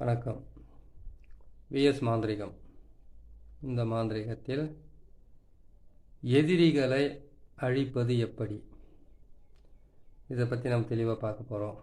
வணக்கம். விஎஸ் மாந்திரிகம். இந்த மாந்திரிகத்தில் எதிரிகளை அழிப்பது எப்படி? இதை பற்றி நம்ம தெளிவாக பார்க்க போகிறோம்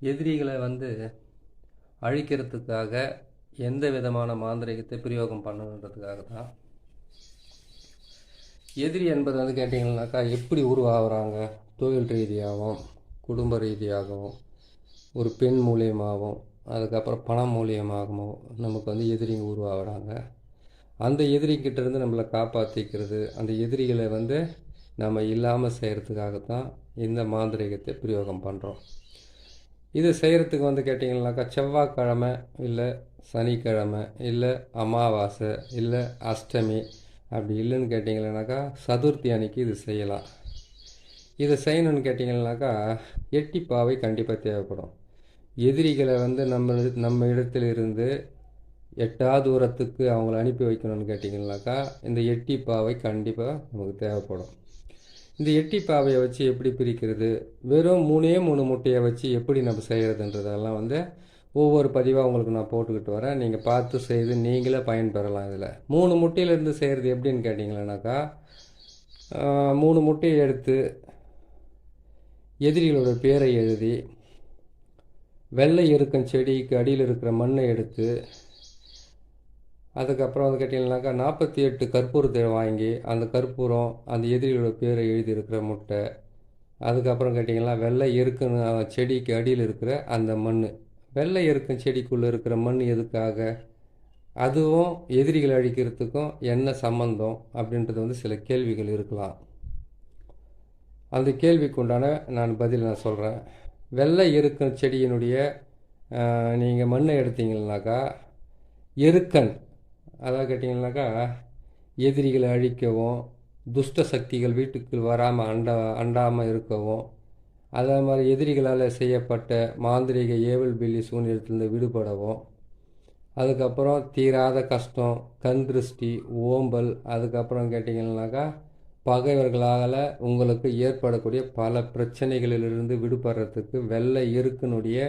எதிரிகளை வந்து அழிக்கிறதுக்காக எந்த விதமான மாந்திரிகத்தை பிரயோகம் பண்ணணுன்றதுக்காக தான் எதிரி என்பது வந்து கேட்டிங்கன்னாக்கா எப்படி உருவாகுறாங்க? தொழில் ரீதியாகவும் குடும்ப ரீதியாகவும் ஒரு பெண் மூலியமாகவும் அதுக்கப்புறம் பணம் மூலியமாகவும் நமக்கு வந்து எதிரிங்க உருவாகிறாங்க. அந்த எதிரிக்கிட்டேருந்து நம்மளை காப்பாற்றிக்கிறது அந்த எதிரிகளை வந்து நம்ம இல்லாமல் செய்கிறதுக்காகத்தான் இந்த மாந்திரிகத்தை பிரயோகம் பண்ணுறோம் இது செய்கிறதுக்கு வந்து கேட்டிங்கனாக்கா செவ்வாய்க்கிழமை இல்லை சனிக்கிழமை இல்லை அமாவாசை இல்லை அஷ்டமி அப்படி இல்லைன்னு கேட்டிங்கன்னாக்கா சதுர்த்தி அன்னைக்கு இது செய்யலாம். இதை செய்யணும்னு கேட்டிங்கன்னாக்கா எட்டிப்பாவை கண்டிப்பாக தேவைப்படும். எதிரிகளை வந்து நம்ம நம்ம இடத்திலிருந்து எட்டா தூரத்துக்கு அவங்கள அனுப்பி வைக்கணும்னு கேட்டிங்கனாக்கா இந்த எட்டி பாவை கண்டிப்பாக நமக்கு தேவைப்படும். இந்த எட்டி பாவையை வச்சு எப்படி பிரிக்கிறது? வெறும் மூணே மூணு முட்டையை வச்சு எப்படி நம்ம செய்கிறதுன்றதெல்லாம் வந்து ஒவ்வொரு பதிவாக உங்களுக்கு நான் போட்டுக்கிட்டு வரேன். நீங்கள் பார்த்து செய்து நீங்களே பயன்பெறலாம் இதில். மூணு முட்டையிலேருந்து செய்கிறது எப்படின்னு கேட்டிங்களேனாக்கா மூணு முட்டையை எடுத்து எதிரிகளோட பேரை எழுதி வெள்ளை இருக்கும் செடிக்கு அடியில் இருக்கிற மண்ணை எடுத்து அதுக்கப்புறம் வந்து கேட்டிங்கனாக்கா நாற்பத்தி எட்டு கற்பூரத்தை வாங்கி அந்த கற்பூரம் அந்த எதிரிகளோட பேரை எழுதியிருக்கிற முட்டை அதுக்கப்புறம் கேட்டிங்கன்னா வெள்ளை இருக்குன்னு செடிக்கு அடியில் இருக்கிற அந்த மண் வெள்ளை இருக்கும் செடிக்குள்ளே இருக்கிற மண் எதுக்காக? அதுவும் எதிரிகள் அழிக்கிறதுக்கும் என்ன சம்பந்தம் அப்படின்றது வந்து சில கேள்விகள் இருக்கலாம். அந்த கேள்விக்குண்டான நான் பதில் நான் சொல்கிறேன் வெள்ளை எருக்கன் செடியினுடைய நீங்கள் மண்ணை எடுத்தீங்கன்னாக்கா எருக்கன் அதாவது கேட்டிங்கனாக்கா எதிரிகளை அழிக்கவும் துஷ்ட சக்திகள் வீட்டுக்குள் வராமல் அண்ட அண்டாமல் இருக்கவும் அதே மாதிரி எதிரிகளால் செய்யப்பட்ட மாந்திரிக ஏவல் பில்லி சூழ்நிலத்திலிருந்து விடுபடவும் அதுக்கப்புறம் தீராத கஷ்டம் கண் திருஷ்டி ஓம்பல் அதுக்கப்புறம் கேட்டிங்கன்னாக்கா பகைவர்களால் உங்களுக்கு ஏற்படக்கூடிய பல பிரச்சனைகளிலிருந்து விடுபடுறதுக்கு வெள்ளை எருக்கினுடைய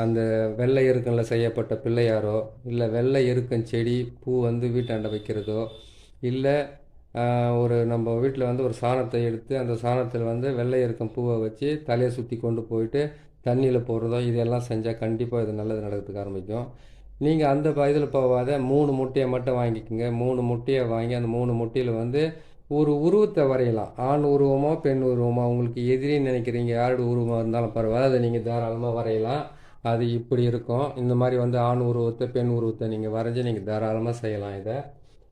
அந்த வெள்ளை எருக்கனில் செய்யப்பட்ட பிள்ளையாரோ இல்லை வெள்ளை எருக்கன் செடி பூ வந்து வீட்டாண்ட வைக்கிறதோ இல்லை ஒரு நம்ம வீட்டில் வந்து ஒரு சாணத்தை எடுத்து அந்த சாணத்தில் வந்து வெள்ளை எருக்கம் பூவை வச்சு தலையை சுற்றி கொண்டு போயிட்டு தண்ணியில் போடுறதோ இதெல்லாம் செஞ்சால் கண்டிப்பாக இது நல்லது நடக்கிறதுக்கு ஆரம்பிக்கும். நீங்கள் அந்த இதில் போகாத மூணு முட்டையை மட்டும் வாங்கிக்கோங்க. மூணு முட்டையை வாங்கி அந்த மூணு முட்டையில் வந்து ஒரு உருவத்தை வரையலாம். ஆண் உருவமாக பெண் உருவமாக உங்களுக்கு எதிரின்னு நினைக்கிறீங்க. யாரோட உருவமாக இருந்தாலும் பரவாயில்ல. அதை நீங்கள் தாராளமாக வரையலாம். அது இப்படி இருக்கும். இந்த மாதிரி வந்து ஆண் உருவத்தை பெண் உருவத்தை நீங்கள் வரைஞ்சி நீங்கள் தாராளமாக செய்யலாம் இதை.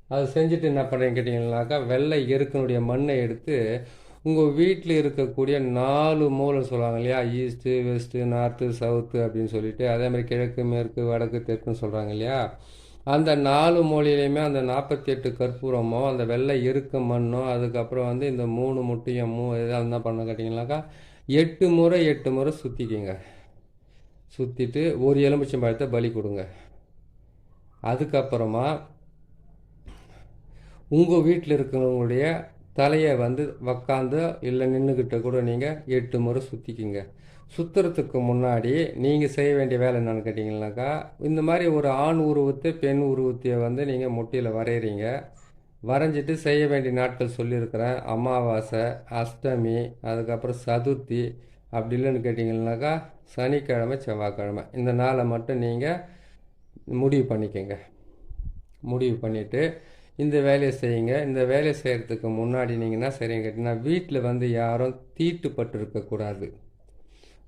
அது செஞ்சுட்டு என்ன பண்ணுறீங்க கேட்டிங்கன்னாக்கா வெள்ளை எருக்கனுடைய மண்ணை எடுத்து உங்கள் வீட்டில் இருக்கக்கூடிய நாலு மூலை சொல்லுவாங்க இல்லையா? ஈஸ்ட்டு வெஸ்ட்டு நார்த்து சவுத்து அப்படின்னு சொல்லிட்டு அதே மாதிரி கிழக்கு மேற்கு வடக்கு தெற்குன்னு சொல்கிறாங்க இல்லையா? அந்த நாலு மொழியிலையுமே அந்த நாற்பத்தி எட்டு கற்பூரமோ அந்த வெள்ளை இருக்க மண்ணோ அதுக்கப்புறம் வந்து இந்த மூணு முட்டையும் மூ எதாவது என்ன பண்ண கேட்டிங்கனாக்கா எட்டு முறை எட்டு முறை சுற்றிக்கிங்க சுற்றிட்டு ஒரு எலுமிச்சம்பழத்தை பலி கொடுங்க. அதுக்கப்புறமா உங்கள் வீட்டில் இருக்கிறவங்களுடைய தலையை வந்து உக்காந்து இல்லை நின்றுக்கிட்ட கூட நீங்கள் எட்டு முறை சுற்றிக்கிங்க சுற்றுறதுக்கு முன்னாடி நீங்கள் செய்ய வேண்டிய வேலை என்னென்னு கேட்டிங்கனாக்கா இந்த மாதிரி ஒரு ஆண் உருவத்தை பெண் உருவத்தையை வந்து நீங்கள் முட்டியில் வரைகிறீங்க வரைஞ்சிட்டு செய்ய வேண்டிய நாட்கள் சொல்லியிருக்கிறேன். அமாவாசை அஷ்டமி அதுக்கப்புறம் சதுர்த்தி அப்படி இல்லைன்னு கேட்டிங்கனாக்கா சனிக்கிழமை செவ்வாய்க்கிழமை. இந்த நாளை மட்டும் நீங்கள் முடிவு பண்ணிக்கங்க. முடிவு பண்ணிவிட்டு இந்த வேலையை செய்யுங்க. இந்த வேலையை செய்கிறதுக்கு முன்னாடி நீங்கள் என்ன செய்கிறீங்க கேட்டிங்கன்னா வீட்டில் வந்து யாரும் தீட்டுப்பட்டு இருக்கக்கூடாது.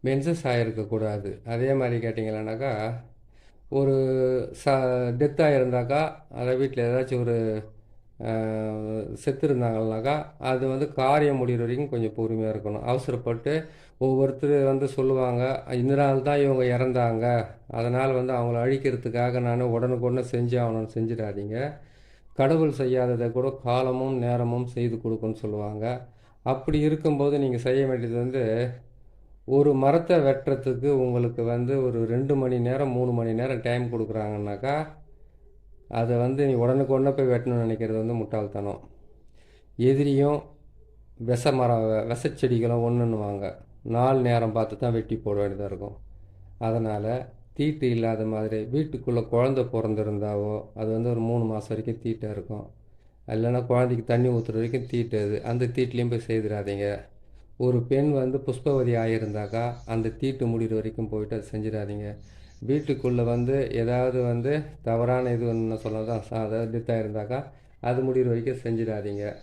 மென்சஸ் ஆகிருக்கக்கூடாது அதே மாதிரி கேட்டிங்களானாக்கா ஒரு ச டெத்தாக இருந்தாக்கா அதை வீட்டில் ஏதாச்சும் ஒரு செத்து இருந்தாங்கன்னாக்கா அது வந்து காரியம் முடிகிற வரைக்கும் கொஞ்சம் பொறுமையாக இருக்கணும். அவசரப்பட்டு ஒவ்வொருத்தர் வந்து சொல்லுவாங்க இந்த நாள் தான் இவங்க இறந்தாங்க. அதனால் வந்து அவங்கள அழிக்கிறதுக்காக நான் உடனுக்குடனே செஞ்சு ஆகணும்னு செஞ்சிடாதீங்க. கடவுள் செய்யாததை கூட காலமும் நேரமும் செய்து கொடுக்குன்னு சொல்லுவாங்க. அப்படி இருக்கும்போது நீங்கள் செய்ய வேண்டியது வந்து ஒரு மரத்தை வெட்டுறதுக்கு உங்களுக்கு வந்து ஒரு ரெண்டு மணி நேரம் மூணு மணி நேரம் டைம் கொடுக்குறாங்கன்னாக்கா அதை வந்து நீ உடனுக்குடனே போய் வெட்டணும்னு நினைக்கிறது வந்து முட்டாள்தனம். எதிரியும் விஷ மரம் விஷச்செடிகளும் ஒன்றுன்னுவாங்க நாலு நேரம் பார்த்து தான் வெட்டி போட வேண்டியதாக இருக்கும். அதனால் தீட்டு இல்லாத மாதிரி வீட்டுக்குள்ளே குழந்த பிறந்திருந்தாவோ அது வந்து ஒரு மூணு மாதம் வரைக்கும் தீட்டாக இருக்கும். இல்லைன்னா குழந்தைக்கு தண்ணி ஊற்றுற வரைக்கும் தீட்டு அது. அந்த தீட்லேயும் போய் செய்திடாதீங்க. ஒரு பெண் வந்து புஷ்பவதி ஆகியிருந்தாக்கா அந்த தீட்டு முடிகிற வரைக்கும் போயிட்டு அதை செஞ்சிடாதீங்க. வீட்டுக்குள்ளே வந்து ஏதாவது வந்து தவறான இது ஒன்று சொல்லதான் அதாவது டெத்தாக இருந்தாக்கா அது முடிகிற வரைக்கும் செஞ்சிடாதீங்க.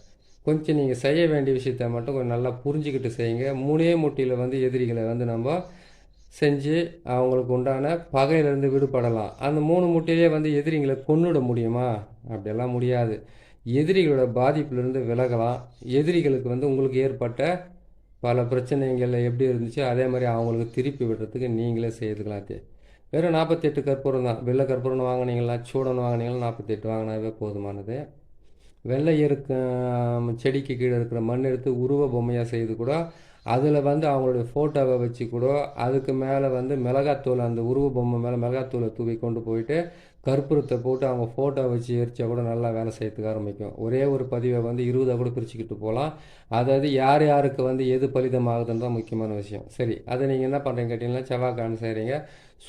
கொஞ்சம் நீங்கள் செய்ய வேண்டிய விஷயத்த மட்டும் கொஞ்சம் நல்லா புரிஞ்சுக்கிட்டு செய்யுங்க. மூணே முட்டியில் வந்து எதிரிகளை வந்து நம்ம செஞ்சு அவங்களுக்கு உண்டான பகையிலேருந்து விடுபடலாம். அந்த மூணு முட்டையிலே வந்து எதிரிங்களை கொன்னுட முடியுமா? அப்படியெல்லாம் முடியாது. எதிரிகளோட பாதிப்பிலிருந்து விலகலாம். எதிரிகளுக்கு வந்து உங்களுக்கு ஏற்பட்ட பல பிரச்சனைகள் எப்படி இருந்துச்சோ அதே மாதிரி அவங்களுக்கு திருப்பி விடுறதுக்கு நீங்களே செய்துக்கலாம் வெறும் நாற்பத்தெட்டு கற்பூரம் தான். வெள்ளை கற்பூரம்னு வாங்கினீங்களா? சூடன் வாங்கினீங்களா? நாற்பத்தெட்டு வாங்கினாவே போதுமானது. வெள்ளை இருக்க செடிக்கு கீழே இருக்கிற மண் எடுத்து உருவ பொம்மையாக செய்து கூட அதில் வந்து அவங்களுடைய ஃபோட்டோவை வச்சு கூட அதுக்கு மேலே வந்து மிளகாத்தூள் அந்த உருவ பொம்மை மேலே மிளகாத்தூளை தூவி கொண்டு போயிட்டு கற்பூரத்தை போட்டு அவங்க ஃபோட்டோ வச்சு எரிச்சா கூட நல்லா வேலை செய்யறதுக்கு ஆரம்பிக்கும். ஒரே ஒரு பதிவை வந்து இருபதாக கூட பிரிச்சுக்கிட்டு போகலாம். அதாவது யார் யாருக்கு வந்து எது பலிதமாகுதுன்னு தான் முக்கியமான விஷயம். சரி அதை நீங்கள் என்ன பண்ணுறீங்க கேட்டிங்கன்னா செவ்வாய்க்கிழமை செய்கிறீங்க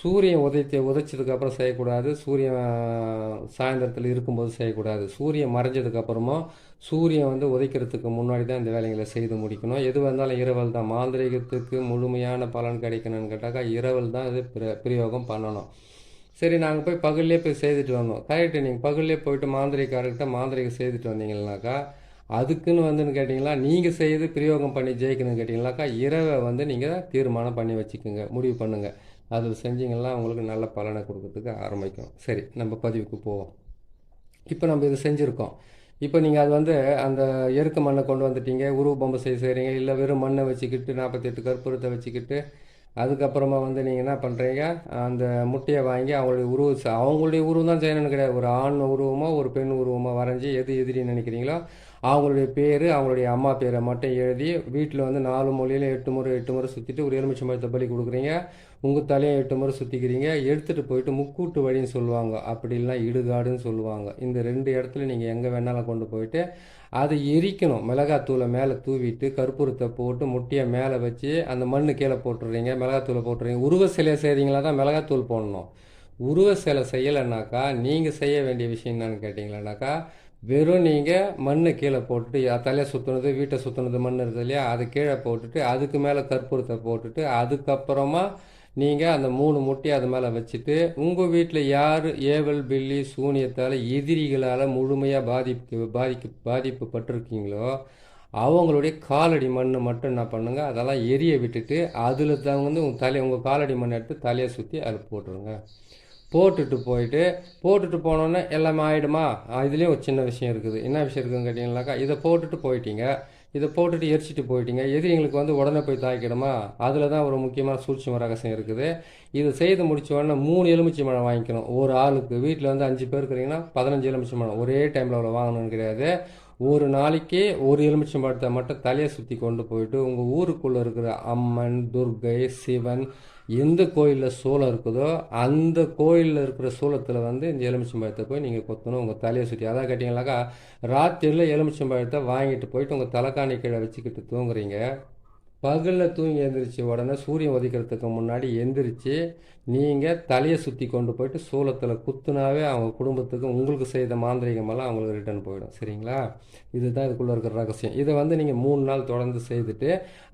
சூரியன் உதைத்து உதைச்சதுக்கப்புறம் செய்யக்கூடாது. சூரியன் சாயந்தரத்தில் இருக்கும்போது செய்யக்கூடாது. சூரியன் மறைஞ்சதுக்கப்புறமும் சூரியன் வந்து உதைக்கிறதுக்கு முன்னாடி தான் இந்த வேலைகளை செய்து முடிக்கணும். எது வந்தாலும் இரவல் தான். மாந்திரிகத்துக்கு முழுமையான பலன் கிடைக்கணும்னு கேட்டாக்கா இரவல் தான் இது பிர பிரயோகம் பண்ணணும். சரி நாங்கள் போய் பகல்லே போய் செய்துட்டு வந்தோம். கரெக்டு நீங்கள் பகல்லே போயிட்டு மாந்திரிகாரர்கிட்ட மாந்திரிகம் செய்துட்டு வந்தீங்கன்னாக்கா அதுக்குன்னு வந்துன்னு கேட்டிங்களா? நீங்கள் செய்து பிரயோகம் பண்ணி ஜெயிக்கணும்னு கேட்டிங்களாக்கா? இரவை வந்து நீங்கள் தீர்மானம் பண்ணி வச்சுக்கோங்க முடிவு பண்ணுங்கள் அது செஞ்சீங்கன்னா உங்களுக்கு நல்ல பலனை கொடுக்கறதுக்கு ஆரம்பிக்கும். சரி நம்ம பதிவுக்கு போவோம். இப்போ நம்ம இது செஞ்சுருக்கோம். இப்போ நீங்கள் அது வந்து அந்த எருக்க மண்ணை கொண்டு வந்துட்டீங்க உருவ பொம்மை செய்ய செய்கிறீங்க இல்லை வெறும் மண்ணை வச்சுக்கிட்டு நாற்பத்தெட்டு கற்பூரத்தை வச்சுக்கிட்டு அதுக்கப்புறமா வந்து நீங்கள் என்ன பண்ணுறீங்க அந்த முட்டையை வாங்கி அவங்களுடைய உருவ அவங்களுடைய உருவம் தான் செய்யணும்னு கிடையாது. ஒரு ஆண் உருவமோ ஒரு பெண் உருவமோ வரைஞ்சி எது எதிரி நினைக்கிறீங்களோ அவங்களுடைய பேர் அவங்களுடைய அம்மா பேரை மட்டும் எழுதி வீட்டில் வந்து நாலு மொழியில் எட்டு முறை எட்டு முறை சுற்றிட்டு ஒரு எலுமிச்சம் பழத்தை பலி கொடுக்குறீங்க. உங்கள் தலையை எட்டு முறை சுற்றிக்கிறீங்க எடுத்துகிட்டு போயிட்டு முக்கூட்டு வழின்னு சொல்லுவாங்க. அப்படி இல்லைனா இடுகாடுன்னு சொல்லுவாங்க. இந்த ரெண்டு இடத்துல நீங்கள் எங்கே வேணாலும் கொண்டு போயிட்டு அதை எரிக்கணும். மிளகாத்தூளை மேலே தூவிட்டு கற்பூரத்தை போட்டு முட்டியை மேலே வச்சு அந்த மண்ணு கீழே போட்டுடுறீங்க மிளகாத்தூளை போட்டுறீங்க. உருவ சிலையை செய்கிறீங்களா தான் மிளகாத்தூள் போடணும். உருவ சிலை செய்யலைனாக்கா நீங்கள் செய்ய வேண்டிய விஷயம் என்னன்னு கேட்டிங்களானாக்கா வெறும் நீங்கள் மண்ணை கீழே போட்டுட்டு தலையை சுற்றுனது வீட்டை சுற்றுனது மண் இருக்குது இல்லையா? அதை கீழே போட்டுட்டு அதுக்கு மேலே கற்பூரத்தை போட்டுட்டு அதுக்கப்புறமா நீங்கள் அந்த மூணு முட்டையை அது மேலே வச்சுட்டு உங்கள் வீட்டில் யார் ஏவல் பில்லி சூனியத்தால் எதிரிகளால் முழுமையாக பாதிப்பு பாதிக்கு பாதிப்பு பட்டிருக்கீங்களோ அவங்களுடைய காலடி மண் மட்டும் என்ன பண்ணுங்க அதெல்லாம் எரிய விட்டுட்டு அதில் தான் வந்து உங்கள் தலை உங்கள் காலடி மண் எடுத்து தலையை சுற்றி அதில் போட்டுருங்க. போட்டுட்டு போயிட்டு போட்டுட்டு போனோன்னே எல்லாமே ஆகிடுமா இதுலேயும் ஒரு சின்ன விஷயம் இருக்குது. என்ன விஷயம் இருக்குதுன்னு கேட்டிங்கனாக்கா இதை போட்டுட்டு போயிட்டீங்க. இதை போட்டுட்டு எரிச்சிட்டு போயிட்டீங்க. எதிரிங்களுக்கு வந்து உடனே போய் தாக்கிடுமா? அதில் தான் ஒரு முக்கியமான சூழ்ச்சி ரகசியம் இருக்குது. இதை செய்து முடிச்ச உடனே மூணு எலுமிச்சை மழை வாங்கிக்கணும். ஒரு ஆளுக்கு. வீட்டில் வந்து அஞ்சு பேர் இருக்கிறீங்கன்னா பதினஞ்சு எலுமிச்சை மழை ஒரே டைமில் அவ்வளோ வாங்கணும்னு கிடையாது. ஒரு நாளைக்கு ஒரு எலுமிச்சம் பழத்தை மட்டும் தலையை சுற்றி கொண்டு போயிட்டு உங்கள் ஊருக்குள்ளே இருக்கிற அம்மன் துர்கை சிவன் எந்த கோயிலில் சூளம் இருக்குதோ அந்த கோயிலில் இருக்கிற சூளத்தில் வந்து இந்த எலுமிச்சம்பழத்தை போய் நீங்கள் கொத்தணும் உங்கள் தலையை சுற்றி அதான் கேட்டிங்களாக்கா ராத்திரியில் எலுமிச்சம்பழத்தை வாங்கிட்டு போயிட்டு உங்கள் தலைக்காணி கீழே வச்சுக்கிட்டு தூங்குறீங்க. பகலில் தூங்கி எழுந்திரிச்சு உடனே சூரியன் உதிக்கிறதுக்கு முன்னாடி எந்திரிச்சு நீங்கள் தலையை சுற்றி கொண்டு போயிட்டு சூளத்தில் குத்துனாவே அவங்க குடும்பத்துக்கு உங்களுக்கு செய்த மாந்திரிகமெல்லாம் அவங்களுக்கு ரிட்டர்ன் போயிடும். சரிங்களா? இதுதான் இதுக்குள்ளே இருக்கிற ரகசியம். இதை வந்து நீங்கள் மூணு நாள் தொடர்ந்து செய்துட்டு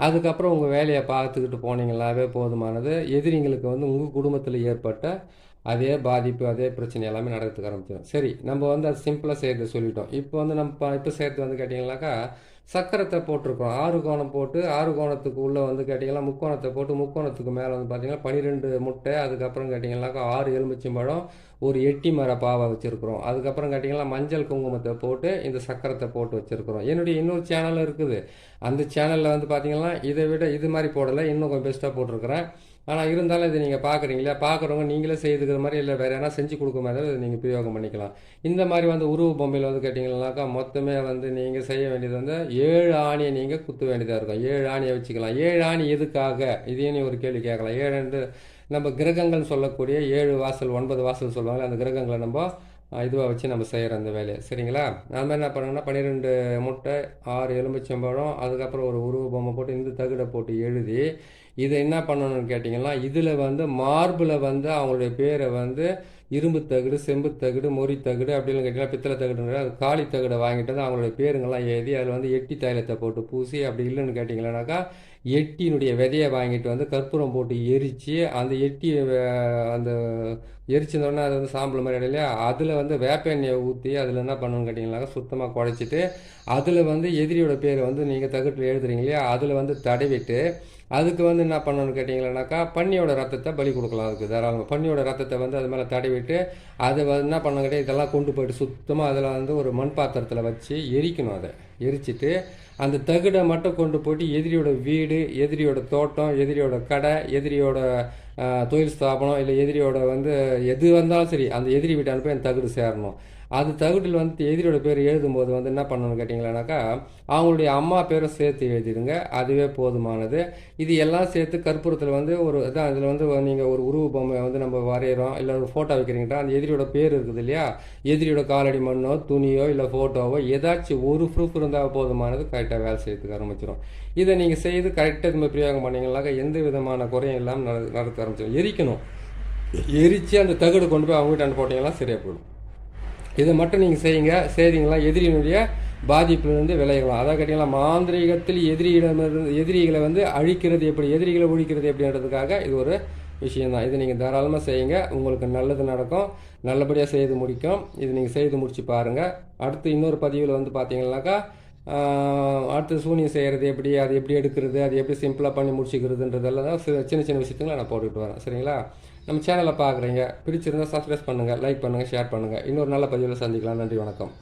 அதுக்கப்புறம் உங்கள் வேலையை பார்த்துக்கிட்டு போனீங்களாவே போதுமானது. எதிரிங்களுக்கு வந்து உங்கள் குடும்பத்தில் ஏற்பட்ட அதே பாதிப்பு அதே பிரச்சனை எல்லாமே நடக்கிறதுக்கு ஆரம்பிச்சிடும். சரி நம்ம வந்து அது சிம்பிளாக செய்கிறத சொல்லிட்டோம். இப்போ வந்து நம்ம இப்போ செய்கிறது வந்து கேட்டிங்கனாக்கா சக்கரத்தை போட்டிருக்கோம். ஆறு கோணம் போட்டு ஆறு கோணத்துக்கு உள்ளே வந்து கேட்டிங்கன்னா முக்கோணத்தை போட்டு முக்கோணத்துக்கு மேலே வந்து பார்த்தீங்கன்னா பன்னிரெண்டு முட்டை அதுக்கப்புறம் கேட்டிங்கன்னாக்கா ஆறு எலுமிச்சம்பழம் ஒரு எட்டி மர பாவை வச்சுருக்குறோம். அதுக்கப்புறம் கேட்டிங்கன்னா மஞ்சள் குங்குமத்தை போட்டு இந்த சக்கரத்தை போட்டு வச்சுருக்குறோம். என்னுடைய இன்னொரு சேனல் இருக்குது. அந்த சேனலில் வந்து பார்த்தீங்கன்னா இதை விட இது மாதிரி போடலை. இன்னும் கொஞ்சம் பெஸ்ட்டாக போட்டிருக்கிறேன். ஆனால் இருந்தாலும் இது நீங்கள் பார்க்குறீங்களா பார்க்குறவங்க நீங்களே செய்துக்கிற மாதிரி இல்லை வேறு எதனா செஞ்சு கொடுக்க மாதிரி இதை நீங்கள் பிரயோகம் பண்ணிக்கலாம். இந்த மாதிரி வந்து உருவ பொம்மையில் வந்து கேட்டிங்கன்னாக்கா மொத்தமே வந்து நீங்கள் செய்ய வேண்டியது வந்து ஏழு ஆணியை நீங்கள் குத்த வேண்டியதாக இருக்கும். ஏழு ஆணியை வச்சுக்கலாம். ஏழு ஆணி எதுக்காக? இதையும் நீ ஒரு கேள்வி கேட்கலாம். ஏழு நம்ம கிரகங்கள் சொல்லக்கூடிய ஏழு வாசல் ஒன்பது வாசல் சொல்லுவாங்க அந்த கிரகங்களை நம்ம இதுவாக வச்சு நம்ம செய்கிற அந்த வேலையை. சரிங்களா? அது மாதிரி என்ன பண்ணுங்கன்னா பன்னிரெண்டு முட்டை ஆறு எலுமிச்சம்பழம் அதுக்கப்புறம் ஒரு உருவ பொம்மை போட்டு இந்த தகுடை போட்டு எழுதி இதை என்ன பண்ணணும்னு கேட்டிங்கன்னா இதில் வந்து மார்பில் வந்து அவங்களுடைய பேரை வந்து இரும்பு தகுடு செம்பு தகுடு மொறி தகுடு அப்படின்னு கேட்டிங்கன்னா பித்தளை தகுடு அது காளி தகடை வாங்கிட்டு வந்து அவங்களுடைய பேருங்கெல்லாம் எழுதி அதில் வந்து எட்டி தைலத்தை போட்டு பூசி அப்படி இல்லைன்னு கேட்டிங்களானாக்கா எட்டியினுடைய விதையை வாங்கிட்டு வந்து கற்பூரம் போட்டு எரித்து அந்த எட்டி அந்த எரிச்சிருந்தோடனே அது வந்து சாம்பல் மாதிரி இல்லையா அதில் வந்து வேப்ப எண்ணெயை ஊற்றி அதில் என்ன பண்ணணும்னு கேட்டிங்கனாக்கா சுத்தமாக குழைச்சிட்டு அதில் வந்து எதிரியோட பேரை வந்து நீங்கள் தகட்டில் எழுதுறீங்க இல்லையா அதில் வந்து தடவிட்டு அதுக்கு வந்து என்ன பண்ணணும்னு கேட்டிங்கன்னாக்கா பன்னியோட ரத்தத்தை பலி கொடுக்கலாம். அதுக்கு தாராளமாக பன்னியோட ரத்தத்தை வந்து அது மேலே தடவிட்டு அதை என்ன பண்ணுங்கிட்டே இதெல்லாம் கொண்டு போயிட்டு சுத்தமாக அதில் வந்து ஒரு மண் பாத்திரத்தில் வச்சு எரிக்கணும் அதை. எரிச்சிட்டு அந்த தகுடை மட்டும் கொண்டு போயிட்டு எதிரியோட வீடு எதிரியோட தோட்டம் எதிரியோட கடை எதிரியோட தொழில் ஸ்தாபனம் இல்லை எதிரியோட வந்து எது வந்தாலும் சரி அந்த எதிரி வீட்டான போய் அந்த தகுடு சேரணும். அது தகுட்டில் வந்து எதிரியோட பேர் எழுதும்போது வந்து என்ன பண்ணணும்னு கேட்டிங்களானாக்கா அவங்களுடைய அம்மா பேரை சேர்த்து எழுதிடுங்க. அதுவே போதுமானது. இது எல்லாம் சேர்த்து கற்பூரத்தில் வந்து ஒரு இதான் இதில் வந்து நீங்கள் ஒரு உருவ பொம்மை வந்து நம்ம வரைகிறோம் இல்லை ஒரு ஃபோட்டோ வைக்கிறீங்கன்னா அந்த எதிரியோட பேர் இருக்குது இல்லையா? எதிரியோட காலடி மண்ணோ துணியோ இல்லை ஃபோட்டோவோ ஏதாச்சும் ஒரு ப்ரூஃப் இருந்தால் போதுமானது. கரெக்டாக வேலை செய்யறதுக்கு ஆரம்பிச்சிடும் இதை நீங்கள் செய்து கரெக்டாக இது பிரயோகம் பண்ணீங்கன்னாக்கா எந்த விதமான குறையும் இல்லாமல் நடத்த ஆரம்பிச்சிடும் எரிக்கணும். எரித்து அந்த தகடு கொண்டு போய் அவங்ககிட்ட அந்த போட்டிங்கன்னா சரியாக போயிடும். இதை மட்டும் நீங்கள் செய்யுங்க. செய்தீங்களா? எதிரியினுடைய பாதிப்பிலிருந்து விளையலாம் அதான் கேட்டிங்களா? மாந்திரீகத்தில் எதிரியிடமிருந்து எதிரிகளை வந்து அழிக்கிறது எப்படி? எதிரிகளை ஒழிக்கிறது எப்படின்றதுக்காக இது ஒரு விஷயந்தான் இது நீங்கள் தாராளமாக செய்யுங்க. உங்களுக்கு நல்லது நடக்கும். நல்லபடியாக செய்து முடிக்கும். இது நீங்கள் செய்து முடித்து பாருங்கள் அடுத்து இன்னொரு பதிவில் வந்து பார்த்தீங்கன்னாக்கா அடுத்து சூனியம் செய்கிறது எப்படி? அது எப்படி எடுக்கிறது? அது எப்படி சிம்பிளாக பண்ணி முடிச்சுக்கிறதுன்றதெல்லாம் தான் சின்ன சின்ன விஷயத்துங்களை நான் போட்டுக்கிட்டு வரேன். சரிங்களா? நம்ம சேனலை பார்க்குறீங்க பிடிச்சிருந்தா சப்ஸ்கிரைப் பண்ணுங்கள் லைக் பண்ணுங்கள் ஷேர் பண்ணுங்கள் இன்னொரு நல்ல பதிவில் சந்திக்கலாம். நன்றி வணக்கம்.